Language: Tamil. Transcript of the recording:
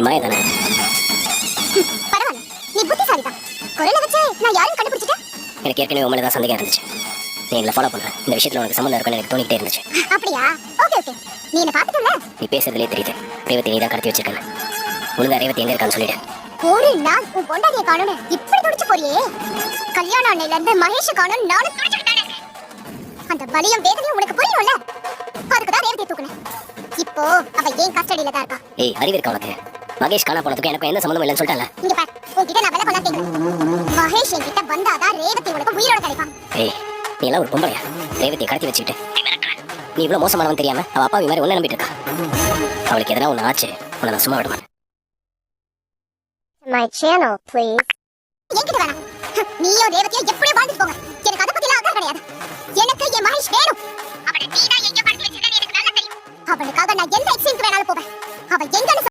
நீ மாயா தானே பரவாயில்ல நீ புத்திசாலி தான் குரலை வச்சு நான் யாரும் கண்டுபிடிச்சிட்டேன்? எனக்கு ஏற்கனவே உண்மையில தான் சந்தேகம் இருந்துச்சு. நீ எங்களை ஃபாலோ பண்ற. இந்த விஷயத்துல உனக்கு சம்மந்தம் இருக்குன்னு எனக்கு தோணிக்கிட்டே இருந்துச்சு. அப்படியா? Okay okay. நீ என்ன நீ பேசுறதுலே தெரியுது. ரேவதி நீ தான் கடத்தி வச்சிருக்கேன் ஒழுங்கா ரேவதி எங்க இருக்கான்னு சொல்லிடு. ஒரு நாள் உன் பொண்டாட்டியை காணும்னு இப்படி துடிச்சு போறியே? கல்யாணம் அன்னையில இருந்து மகேஷ் காணும் நானும் துடிச்சுக்கிட்டே. அந்த வலியும் வேதனையும் உனக்கு புரியும்ல? அதுக்கு தான் தூக்குனேன். இப்போ அவ ஏன் கஸ்டடியில தான் இருக்கா? ஏய் அறிவு இருக்கா உனக்கு? மகேஷ் காணா போனதுக்கு எனக்கு எந்த சம்மந்தமும் இல்லைன்னு சொல்லிட்டேன்ல. இங்க பார் உன்கிட்ட நான் விலை கொண்டா கேக்குறேன். மகேஷ் என்கிட்ட வந்தாதான் ரேவதி உனக்கு உயிரோட கிடைப்பான் ஏய் நீ எல்லாம் ஒரு பொம்பளையா? ரேவதியை கடத்தி வச்சுக்கிட்டு. நீ இவ்வளவு மோசமானவன் தெரியாம அவ அப்பாவி மாதிரி ஒண்ணு நம்பிட்டு இருக்கா? அவளுக்கு எதனா ஒண்ணு ஆச்சு உன்னை நான் சும்மா விட மாட்டேன். மை சேனல் ப்ளீஸ் என்கிட்ட வேணாம். நீயும் ரேவதியும் எப்படி வாழ்ந்துட்டு போங்க. எனக்கு அதை பத்தி அக்கறை கிடையாது. எனக்கு என் மகேஷ் வேணும். அவனை நீ தான் எங்க வச்சிருக்கன்னு எனக்கு நல்லா தெரியும். அவனுக்காக நான் எந்த எக்ஸ்ட்ரீம்க்கு வேணாலும் போவேன். அவன் எங்கன்னு